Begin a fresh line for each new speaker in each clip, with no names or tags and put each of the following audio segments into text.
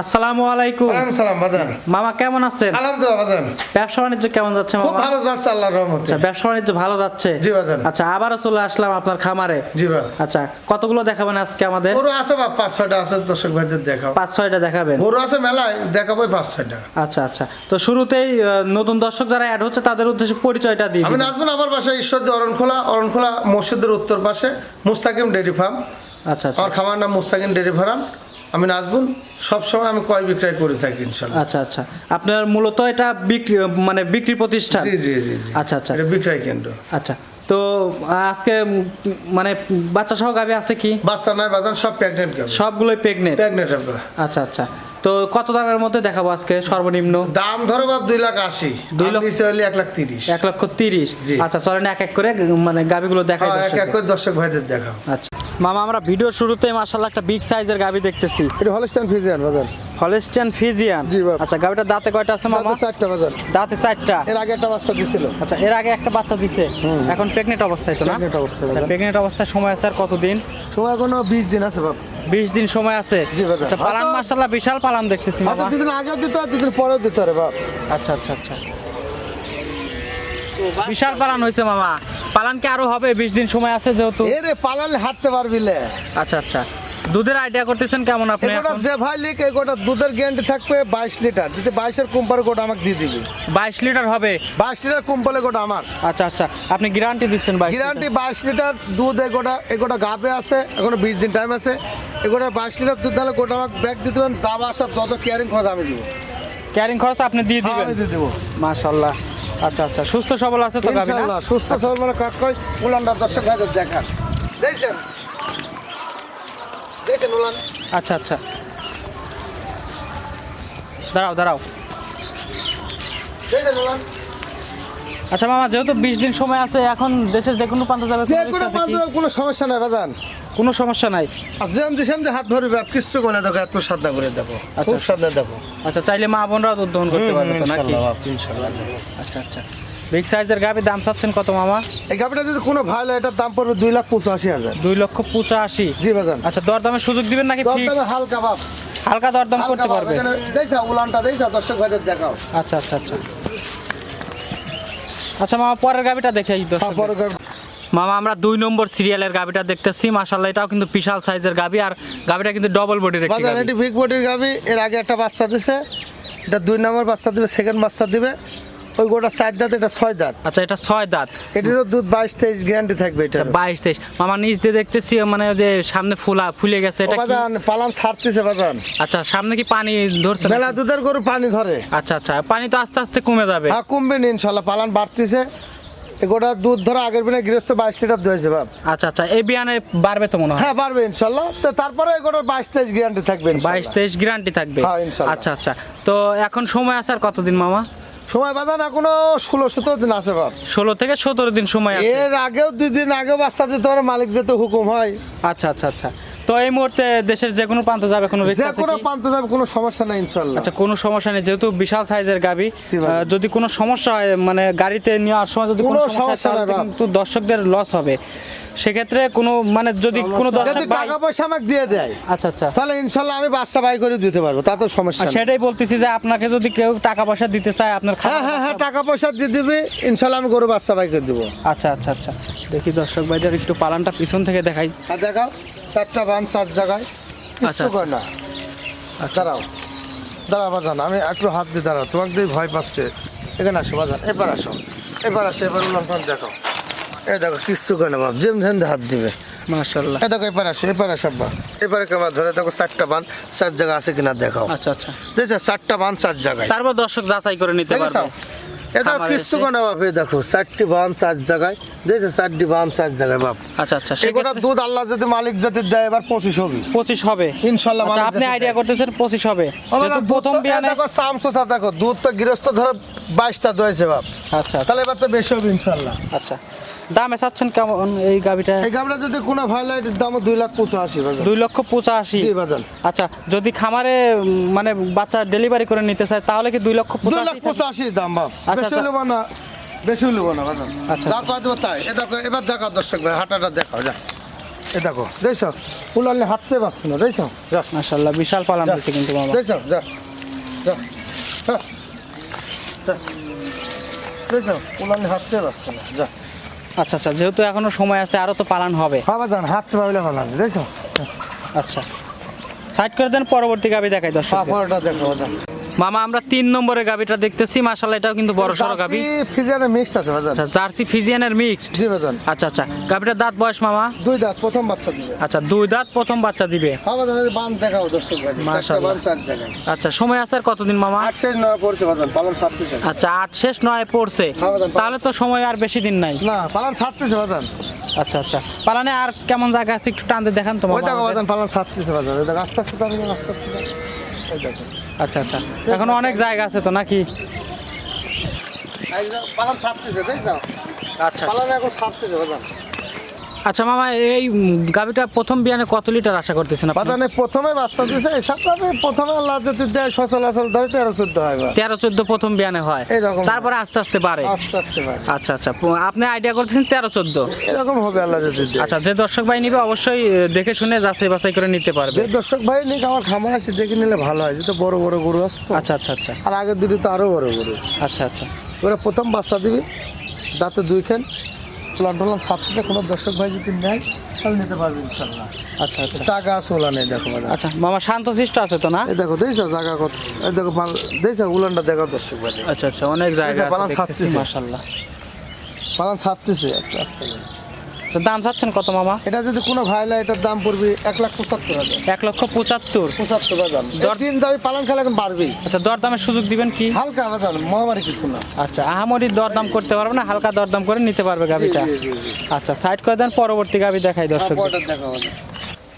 আসসালামু আলাইকুম।
সালাম বাজান
মামা কেমন আছেন?
আলহামদুলিল্লাহ বাজান
ব্যবসা বাণিজ্য কেমন যাচ্ছে
খুব ভালো যাচ্ছে আল্লাহর রহমতে।
আচ্ছা ব্যবসা বাণিজ্য ভালো যাচ্ছে?
জি বাজান
আচ্ছা আবারও চলে আসলাম আপনার খামারে।
জি বা
আচ্ছা কতগুলো দেখাবেন আজকে আমাদের?
গরু আছে বা পাঁচ ছয়টা আছে দর্শক ভাইদের দেখাও।
পাঁচ ছয়টা দেখাবেন?
গরু আছে মেলায় দেখাবো পাঁচ ছয়টা।
আচ্ছা আচ্ছা তো শুরুতেই নতুন দর্শক যারা অ্যাড হচ্ছে তাদের উদ্দেশ্যে পরিচয়টা দিই
আমি নাচবো আমার বাসায় ঈশ্বরদী অরণখোলা অরণখোলা মসজিদের উত্তর পাশে মুস্তাকিম ডেয়ারি ফার্ম।
আচ্ছা আচ্ছা।
আমার খামার নাম মুস্তাকিম ডেয়ারি ফার্ম। আমি নাচবুন সবসময় আমি কয় বিক্রয় করে থাকি ইনশাল্লাহ।
আচ্ছা আচ্ছা। আপনার মূলত এটা বিক্রি মানে বিক্রি প্রতিষ্ঠান?
জি জি জি
আচ্ছা আচ্ছা।
এটা বিক্রয় কেন্দ্র।
আচ্ছা। তো আজকে মানে বাচ্চা সহ গাবে আছে কি?
বাচ্চা নয় বাজান সব প্রেগনেন্ট
সবগুলোই প্রেগনেন্ট
প্রেগনেন্ট
আচ্ছা আচ্ছা। তো কত দামের মধ্যে দেখাবো আজকে সর্বনিম্ন?
দাম ধরো বাপ দুই লাখ আশি।
দুই
লক্ষ
লাখ-
হলে এক লাখ তিরিশ।
এক লক্ষ তিরিশ। আচ্ছা চলেন এক এক করে মানে গাবিগুলো দেখাই
হ্যাঁ, এক এক করে দর্শক ভাইদের দেখাও।
আচ্ছা। মামা আমরা ভিডিও শুরুতে মাসাল্লাহ একটা বিগ সাইজের গাবি দেখতেছি।
এটা হলস্টাইন ফিজিয়ান বাজান।
Holstein Friesian?
জি বাবা।
আচ্ছা গাবিটার দাঁতে কয়টা আছে মামা?
চারটা বাজান
দাঁতে চারটা?
এর আগে একটা বাচ্চা দিছিল।
আচ্ছা এর আগে একটা বাচ্চা দিছে? এখন প্রেগনেন্ট অবস্থায় তো না?
Pregnant অবস্থায় বাজান।
প্রেগনেন্ট অবস্থায় সময় আছে আর কতদিন?
সময় এখনও বিশ দিন আছে বাপ।
বিশ দিন সময় আছে?
জি বাবা।
আচ্ছা পালান
হয়তো-
মাশাআল্লাহ বিশাল পালান দেখতেছি
হয়তো
মামা।
দুদিন আগে দিতে হয় দুদিন পরেও দিতে হবে বাপ।
আচ্ছা আচ্ছা আচ্ছা। বিশাল পালান হয়েছে মামা। পালান কি আরও হবে? বিশ দিন সময় আছে যেহেতু?
এ রে পালালে হাঁটতে পারবি লে।
আচ্ছা আচ্ছা। দুধের আইডিয়া করতেছেন কেমন আপনি এখন?
যে ভাই লিক এগোটা দুধের গ্যারান্টি থাকবে বাইশ লিটার যদি বাইশের কোম্পানি গোটা আমাকে দিয়ে দিবি।
বাইশ লিটার হবে?
বাইশ লিটার কোম্পানি গোটা আমার।
আচ্ছা আচ্ছা। আপনি গ্যারান্টি দিচ্ছেন ভাই
গ্যারান্টি বাইশ লিটার দুধ এগোটা এগোটা গাবে আছে এখনও বিশ দিন টাইম আছে। এগোটা বাইশ লিটার দুধ তাহলে গোটা আমাকে ব্যাগ দিতে পারেন যাওয়া আসা যত কেয়ারিং খরচ আমি দিব।
ক্যারিং খরচ আপনি দিয়ে
হ্যাঁ,
দিবেন?
আমি দিয়ে দেবো।
মাশাআল্লাহ। আচ্ছা আচ্ছা। সুস্থ সবল আছে তো গাবি না?
ইনশাআল্লাহ সুস্থ সবল মানে কাক কই উলানটা দর্শক ভাইদের দেখার। দেখছেন?
আচ্ছা আচ্ছা। দাঁড়াও দাঁড়াও। আচ্ছা মামা যেহেতু বিশ দিন সময় আছে এখন দেশের যে কোনো প্রান্ত যাবে কোনো
সমস্যা নাই বাদান
কোনো সমস্যা নাই?
আর যেম দিশাম যে হাত ধরবে আর কিচ্ছু করে দেখো এত সাদা করে দেখো। খুব সাদা দেখো।
আচ্ছা চাইলে মা বোনরা দুধ দহন করতে পারবে তো নাকি?
ইনশাআল্লাহ।
আচ্ছা আচ্ছা। বিগ সাইজের গাবি দাম চাচ্ছেন কত মামা?
এই গাভিটা যদি কোনো ভালো হয়, এটার দাম পড়বে দুই লাখ পঁচাশি হাজার।
দুই লক্ষ পঁচাশি?
জি বাদান
আচ্ছা দরদামের সুযোগ দিবেন নাকি
হালকা বাপ
হালকা দরদাম করতে পারবে।
দেখছা উলানটা দেখছা দর্শক ভাইদের দেখাও।
আচ্ছা আচ্ছা আচ্ছা। আচ্ছা মামা পরের গাবিটা দেখে এই দর্শক
তারপরে গাভি-
মামা আমরা দুই নম্বর সিরিয়ালের গাবিটা দেখতেছি। মাশাল্লাহ এটাও কিন্তু বিশাল সাইজের গাবি আর গাবিটা কিন্তু ডবল বডির একটি
বাজান
গাবি
এটি বিগ বডির গাভি। এর আগে একটা বাচ্চা দিছে। এটা দুই নম্বর বাচ্চা দিবে সেকেন্ড বাচ্চা দিবে। ওই গোটা চার দাঁত এটা ছয় দাঁত।
আচ্ছা এটা ছয় দাঁত।
এটিরও দুধ বাইশ তেইশ গ্যারান্টি থাকবে এটা।
আচ্ছা বাইশ তেইশ। মামা নিচ দিয়ে দেখতেছি মানে যে সামনে ফুলা ফুলে গেছে এটা
বাজান পালান ছাড়তেছে বাজান।
আচ্ছা সামনে কি পানি ধরছে
মেলা দুধের গরু পানি ধরে।
আচ্ছা আচ্ছা পানি তো আস্তে আস্তে কমে যাবে।
হ্যাঁ কমবে না ইনশাল্লাহ পালান বাড়তেছে। এগোটা দুধ ধরে আগের বিনে গৃহস্থ বাইশ লিটার দিয়েছে বাপ।
আচ্ছা আচ্ছা এই বিয়ানে বাড়বে তো মনে হয়?
হ্যাঁ পারবে ইনশাল্লাহ। তো তারপরে এগোটার বাইশ তেইশ গ্যারান্টি থাকবে
বাইশ তেইশ গ্যারান্টি থাকবে।
হ্যাঁ, ইনশাল্লাহ।
আচ্ছা আচ্ছা তো এখন সময় আছে আর কতদিন মামা?
সময় বাঁধা না এখনও ষোলো সতেরো দিন আছে বাপ।
ষোলো থেকে সতেরো দিন সময় আছে।
এর আগেও দুই দিন আগেও বাচ্চা দিতে পারে মালিক যেতে হুকুম হয়।
আচ্ছা আচ্ছা আচ্ছা। তো এই মুহূর্তে দেশের যে কোনো প্রান্ত যাবে কোনো
যে কোনো
কি?
পান্তে যাবে কোনো সমস্যা নেই ইনশাল্লাহ
আচ্ছা কোনো সমস্যা নেই যেহেতু বিশাল সাইজের গাবি যদি কোনো সমস্যা হয় মানে গাড়িতে নেওয়ার সময় যদি কোনো
কোনো
সমস্যা হয়। কিন্তু দর্শকদের লস হবে। সেক্ষেত্রে কোনো মানে যদি কোনো দর্শক
টাকা পয়সা আমাকে দিয়ে দেয়
আচ্ছা আচ্ছা।
তাহলে ইনশাল্লাহ আমি বাচ্চা বাই করে দিতে পারব তা
তো
সমস্যা
সেটাই বলতেছি যে আপনাকে যদি কেউ টাকা পয়সা দিতে চায় আপনার
হ্যাঁ হ্যাঁ হ্যাঁ টাকা পয়সা দিয়ে দিবি ইনশাল্লাহ আমি গরু বাচ্চা বাই করে দেবো।
আচ্ছা আচ্ছা আচ্ছা। দেখি দর্শক ভাইদের একটু পালানটা পিছন থেকে দেখাই।
আর দেখাও চারটা বান চার জায়গায়।
আচ্ছা,
কিচ্ছু করে না।
আচ্ছা
দাঁড়াও দাঁড়াও বাজান আমি একটু হাত দিয়ে দাঁড়াও তোমাকে দিয়ে ভয় পাচ্ছে। এখানে আসো বাজান এবার আসো এবার আসো এবার উল্লঙ্ঘন দেখো এই দেখো কিচ্ছু করে না বাপ যেম যেন হাত দিবে।
মাশাল্লাহ
এ দেখো এপারে আসো এপারে আসো বা এবারে কেমন ধরে দেখো চারটা বান চার জায়গা আছে কিনা দেখাও।
আচ্ছা আচ্ছা।
দেখছ চারটা বান চার জায়গায়।
তারপর দর্শক যাচাই করে নিতে পারবে।
এটা
খামারে
কিচ্ছু
এসে।
করে না বাপ দেখো চারটি বান চার জায়গায়। দেখছ চারটি বান চার জায়গায় বাপ।
আচ্ছা আচ্ছা
দুধ আল্লাহ যদি মালিক যদি দেয় এবার পঁচিশ হবে।
পঁচিশ হবে।
ইনশাল্লাহ
আচ্ছা আপনি আইডিয়া করতেছেন পঁচিশ হবে। প্রথম বিয়ানে
দেখো সামসোসা দেখো দুধ তো গৃহস্থ ধরো বাইশটা দোয়েছে বাপ।
আচ্ছা।
তাহলে এবার তো বেশি হবে ইনশাল্লাহ
আচ্ছা। দামে চাচ্ছেন কেমন এই গাবিটা
এই গামলা যদি কোনো ভাই লাইটের দাম দুই লাখ পঁচাশি
দুই লক্ষ পঁচাশি। আচ্ছা যদি খামারে মানে বাচ্চা ডেলিভারি করে নিতে চায় তাহলে কি দুই লক্ষ পঁচাশি
দাম বাপ।
আচ্ছা,
বেশি
আচ্ছা।
না বেশি নেব না বাজান।
আচ্ছা,
যা কয় দেবো তাই। এ দেখো এবার দর্শক ভাই হাঁটাটা দেখাও যা। এ দেখো। দেখছ? উলানে হাঁটতে পারছে না দেখছ? যা
মাশাল্লাহ বিশাল পালন। হয়েছে কিন্তু মামা।
দেখছ? যা যা হ্যাঁ। দেখছ? হাঁটতে পারছে না যা।
আচ্ছা আচ্ছা যেহেতু এখনও সময় আছে আরও তো পালন হবে।
বাবা যান হাঁটতে পারলে দেখছ?
আচ্ছা। সাইড করে দেন পরবর্তী গাবি দেখাই দর্শক
পরোটা দেখো বাজান।
মামা আমরা তিন নম্বরের গাবিটা দেখতেছি। মাশাল্লাহ এটাও কিন্তু বড় সড়ো গাবি।
ফিজিয়ানের মিক্স আছে
আচ্ছা জার্সি ফিজিয়ানের মিক্সড
জি বাজান
আচ্ছা আচ্ছা গাবিটার দাঁত বয়স মামা?
দুই দাঁত প্রথম বাচ্চা দিবে।
আচ্ছা দুই দাঁত প্রথম বাচ্চা দিবে।
হ্যাঁ এই বান দেখাও দর্শক ভাই
মাশাআল্লাহ। আচ্ছা সময় আছে আর কতদিন মামা?
আট শেষ নয় পড়ছে বাজান পালন সাততেছে
আচ্ছা আট শেষ নয় পড়ছে।
হ্যাঁ,
তাহলে তো সময় আর বেশি দিন নাই।
না পালন সাততেছে বাজান
আচ্ছা আচ্ছা পালানে আর কেমন জায়গা আছে একটু টানতে দেখান তো
ওই
মামা
দেখো
আমাদের।
বাজান পালন সাততেছে ওই দেখো আস্তে আস্তে আস্তে আস্তে। ওই দেখো
আচ্ছা আচ্ছা। এখনও অনেক জায়গা আছে তো নাকি? আচ্ছা
পালন এখন ছাড়তেছে
আচ্ছা মামা এই গাবিটা প্রথম বিয়ানে কত লিটার আশা করতেছেন
বাজানে প্রথমে বাচ্চা দিছে সপ্তাহে প্রথমে আল্লাহ যদি দেয় সচলাচল ধরে তেরো চোদ্দ হয়
তেরো চোদ্দ প্রথম বিয়ানে হয়।
এইরকম।
তারপরে আস্তে আস্তে বাড়ে।
আস্তে আস্তে পারে
আচ্ছা আচ্ছা আপনি আইডিয়া করতেছেন তেরো চোদ্দ?
এরকম হবে আল্লাহ যদি
আচ্ছা যে দর্শক ভাই নিবে অবশ্যই দেখে শুনে যাচাই বাছাই করে নিতে পারবে।
যে দর্শক ভাই নিক আমার খামার আছে দেখে নিলে ভালো হয় যেটা বড় বড় গরু আসতো
আচ্ছা আচ্ছা আচ্ছা।
আর আগের দুটো তো আরও বড় গরু।
আচ্ছা আচ্ছা।
ওরা প্রথম বাচ্চা দিবি দাঁতে দুই খান প্লান থেকে কোনো দর্শক ভাই যদি নেয় তাহলে নিতে পারবে ইনশাল্লাহ।
আচ্ছা আচ্ছা।
চাকা ওলা নেই দেখো
আচ্ছা মামা শান্ত শিষ্ট আছে তো না?
এই দেখো দেখছ জায়গা কত? এই দেখো মাল দেখছ উলানটা দেখো দর্শক ভাই।
আচ্ছা আচ্ছা অনেক জায়গা আছে
পালান
মাশাআল্লাহ।
পালান ছাড়তেছে একটা আস্তে
আচ্ছা দাম চাচ্ছেন কত মামা?
এটা যদি কোনো ভাই লাই এটার দাম পড়বে এক লাখ পঁচাত্তর হাজার।
এক লক্ষ পঁচাত্তর?
পঁচাত্তর হাজার দিন যাবে পালন খেলা এখন বাড়বেই।
আচ্ছা দরদামের সুযোগ দিবেন কি?
হালকা বাজান মহামারী কিছু না।
আচ্ছা আহামরি দরদাম করতে পারবে না হালকা দরদাম করে নিতে পারবে গাবিটা। আচ্ছা সাইড করে দেন পরবর্তী গাবি দেখাই দর্শক
পরটা দেখো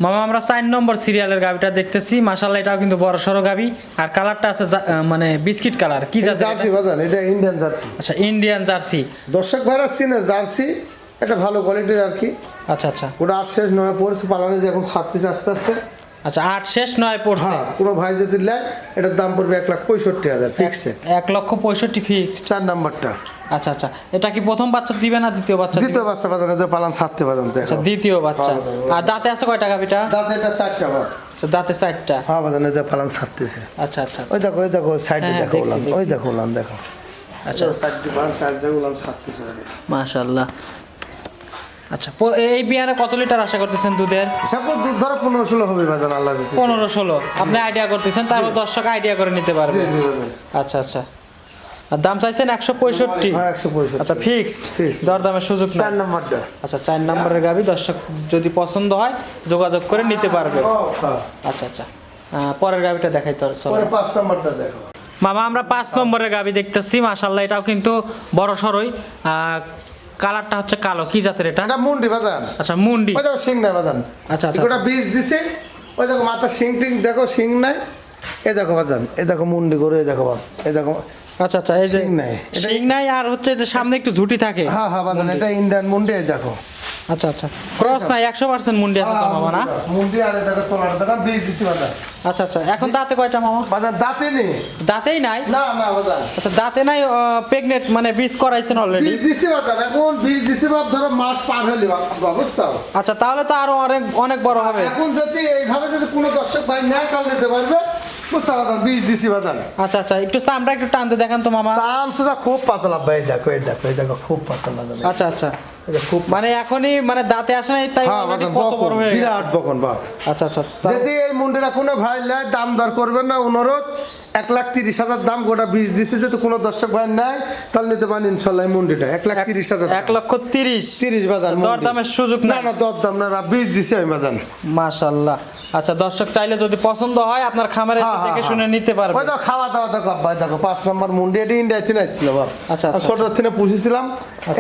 মামা আমরা চার নম্বর সিরিয়ালের গাবিটা দেখতেছি। মাশাল্লাহ এটাও কিন্তু বড় সড়ো গাবি আর কালারটা আছে মানে বিস্কিট কালার। কি জার্সি
বাজান এটা ইন্ডিয়ান জার্সি।
আচ্ছা ইন্ডিয়ান জার্সি।
দর্শক ভাইরা চিনে জার্সি এটা ভালো কোয়ালিটির আর কি।
আচ্ছা আচ্ছা।
ওটা আট শেষ নয় পড়ছে পালানে যে এখন ছাড়তেছে আস্তে আস্তে।
আচ্ছা আট শেষ নয় পড়ছে।
হ্যাঁ পুরো ভাই যদি নেয় এটার দাম পড়বে এক লাখ পঁয়ষট্টি হাজার
এক-
ফিক্সড
এক লক্ষ পঁয়ষট্টি ফিক্সড
চার নাম্বারটা।
আচ্ছা আচ্ছা। এটা কি প্রথম বাচ্চা দিবে না দ্বিতীয় বাচ্চা
দ্বিতীয় বাচ্চা বাজান এদের পালান ছাড়তে বাজান
আচ্ছা দ্বিতীয় বাচ্চা।
হ্যাঁ,
আর দাঁতে আছে কয়টা গাবিটা
দাঁতে এটা চারটা বাপ
আচ্ছা দাঁতে চারটা।
হ্যাঁ বাজান এদের পালান ছাড়তেছে
আচ্ছা আচ্ছা।
ওই দেখো ওই দেখো সাইডে
হ্যাঁ,
দেখো ওই দেখো উলান দেখো।
আচ্ছা।
সাইডে ছাড়তেছে বাজান।
আচ্ছা এই বিয়ানে কত লিটার আশা করতেছেন দুধের?
করে দুধ ধরো পনেরো ষোলো হবে বাজান আল্লাহ
পনেরো ষোলো। আপনি আইডিয়া করতেছেন তারপর দর্শক আইডিয়া করে নিতে পারবে। আচ্ছা আচ্ছা। আর দাম চাইছেন একশো পঁয়ষট্টি।
হ্যাঁ
আচ্ছা ফিক্সড দরদামের সুযোগ
চার নাম্বারটা।
আচ্ছা চার নম্বরের গাবি দর্শক যদি পছন্দ হয় যোগাযোগ করে নিতে পারবে।
হ্যাঁ।
আচ্ছা। আচ্ছা পরের গাবিটা দেখাই তো চলো।
পাঁচ নাম্বারটা দেখো।
মামা আমরা পাঁচ নম্বরের গাবি দেখতেছি মাশাল্লাহ এটাও কিন্তু বড় সরই। কালারটা হচ্ছে কালো। কি জাতের এটা?
এটা মুন্ডি বাজান।
আচ্ছা মুন্ডি।
ওই দেখো সিং নাই বাজান।
আচ্ছা আচ্ছা
ওটা বীজ দিছে। ওই দেখো মাথা সিং টিং দেখো সিং নাই। এ দেখো বাজান এ দেখো মুন্ডি করে এ দেখো বাপ এ দেখো
আচ্ছা আচ্ছা এই যে
শিং নাই। এটা-
শিং নাই আর হচ্ছে যে সামনে একটু ঝুটি থাকে।
হ্যাঁ হ্যাঁ বাজান এটা ইন্ডিয়ান মুন্ডি দেখো।
আচ্ছা আচ্ছা। ক্রস নাই একশো পার্সেন্ট মুন্ডি আছে তো মামা না?
মুন্ডি আর দেখো তোলার দেখো বীজ দিছি বাজান
আচ্ছা আচ্ছা। এখন দাঁতে কয়টা মামা?
বাজান দাঁতে নেই।
দাঁতেই নাই?
না না বাজান
আচ্ছা দাঁতে নাই প্রেগনেন্ট মানে বীজ করাইছেন অলরেডি
বীজ দিছি বাজান এখন বীজ দিছি বাদ ধরো মাস পার বাবা বুঝছ?
আচ্ছা তাহলে তো আরও অনেক অনেক বড় হবে।
এখন যদি এইভাবে যদি কোনো দর্শক ভাই না কাল নিতে পারবে। বুঝছ বীজ দিছি
আচ্ছা আচ্ছা একটু চামড়া একটু টানতে দেখান তো মামা।
খুব পাতলা ভাই দেখো এই দেখো এই দেখো খুব পাতলা
আচ্ছা আচ্ছা।
খুব
মানে এখনই মানে দাঁতে আসে নাই তাই
হ্যাঁ
already কত বড় হয়ে
বিরাট বকন বাপ।
আচ্ছা আচ্ছা
যদি এই মুন্ডিরা কোনো ভাই দাম দর করবেন না অনুরোধ এক লাখ তিরিশ হাজার দাম গোটা বীজ দিছে যদি কোনো দর্শক ভাই নাই তাহলে নিতে পারেন ইনশাল্লাহ মুন্ডিটা এক লাখ তিরিশ হাজার
এক লক্ষ তিরিশ।
তিরিশ বাজার মুন্ডি।
দরদামের সুযোগ
না না দর দাম না বীজ দিছে আমি বাজান
মাশাল্লাহ। আচ্ছা দর্শক চাইলে যদি পছন্দ হয় আপনার খামারে এসে
হ্যাঁ, হ্যাঁ,
দেখে
হ্যাঁ।
শুনে নিতে পারবে।
ওই তো খাওয়া দাওয়া দেখো ভাই দেখো পাঁচ নম্বর মুন্ডি এটি ইন্ডিয়া থেকে আসছিল
আচ্ছা, আচ্ছা,
ছোট থেকে পুষেছিলাম।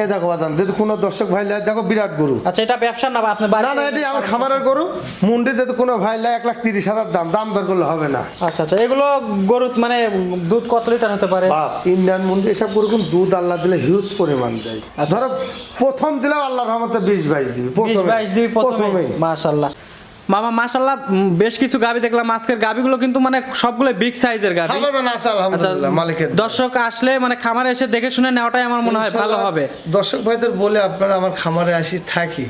এই দেখো বাজান যদি কোনো দর্শক ভাই নেয় দেখো বিরাট গরু।
আচ্ছা এটা ব্যবসা না আপনি
না না এটি আমার খামারের গরু। মুন্ডি যদি কোনো ভাই নেয় এক লাখ তিরিশ হাজার দাম দাম দর করলে হবে না।
আচ্ছা আচ্ছা এগুলো গরু মানে দুধ কত লিটার হতে পারে?
বাপ ইন্ডিয়ান মুন্ডি এসব গরু কিন্তু দুধ আল্লাহ দিলে হিউজ পরিমাণ দেয়।
আচ্ছা।
ধরো প্রথম দিলেও আল্লাহর রহমতে বিশ বাইশ দিবি
বিশ
প্রথমে।
বাইশ দিবি প্রথমে। মাশাল্লাহ মামা মাশাল্লাহ বেশ কিছু গাবি দেখলাম। আজকের গাবিগুলো কিন্তু মানে সবগুলো বিগ সাইজের গাবি। আচ্ছা
মালিকের
দর্শক আসলে মানে খামারে এসে দেখে শুনে নেওয়াটাই আমার মনে হয় ভালো হবে।
দর্শক ভাইদের বলে আপনারা আমার খামারে আসি থাকি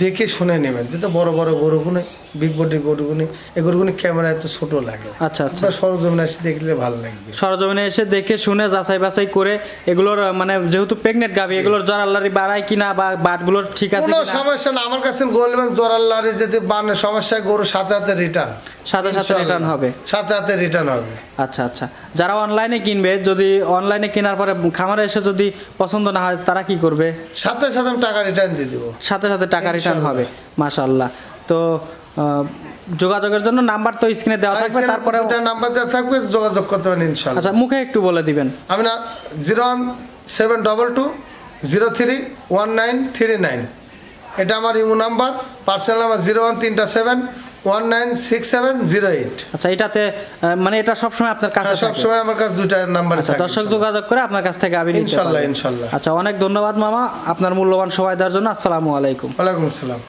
দেখে শুনে নেবেন। যেটা বড় বড় গরুগুনি বিগ গরুগুনি এই গরুগুনি ক্যামেরায় এত ছোট লাগে।
আচ্ছা আচ্ছা।
সরজমিনে এসে দেখলে ভালো লাগবে।
সরজমিনে এসে দেখে শুনে যাচাই বাছাই করে এগুলোর মানে যেহেতু প্রেগনেন্ট গাভি এগুলোর জরাল্লারি বাড়ায় কিনা বা বাটগুলোর ঠিক আছে
কোনো সমস্যা না আমার কাছে বলবেন জোরাল্লারি যদি বানে সমস্যা গরু সাথে হাতে রিটার্ন
সাথে সাথে রিটার্ন হবে।
সাথে হাতে রিটার্ন হবে।
আচ্ছা আচ্ছা। যারা অনলাইনে কিনবে যদি অনলাইনে কেনার পরে খামারে এসে যদি পছন্দ না হয় তারা কি করবে?
সাথে সাথে টাকা রিটার্ন দিয়ে দেবো।
সাথে সাথে টাকা রিটার্ন। হবে মাশাল্লাহ তো যোগাযোগের জন্য নাম্বার তো স্ক্রিনে দেওয়া থাকবে তারপরে
নাম্বার দেওয়া থাকবে যোগাযোগ করতে পারেন ইনশাল্লাহ
আচ্ছা মুখে একটু বলে দিবেন।
আমি না zero one seven double two zero three one nine three nine. এটা আমার imo number personal number zero one তিনটা seven one nine six seven zero eight.
আচ্ছা এটাতে মানে এটা সবসময় আপনার কাছে
সবসময় আমার কাছে দুইটা নাম্বার
আচ্ছা দর্শক যোগাযোগ করে আপনার কাছ থেকে নিতে
ইনশাল্লাহ। ইনশাল্লাহ
আচ্ছা অনেক ধন্যবাদ মামা আপনার মূল্যবান সময় দেওয়ার জন্য। আসসালামু আলাইকুম।
ওয়ালাইকুম সালাম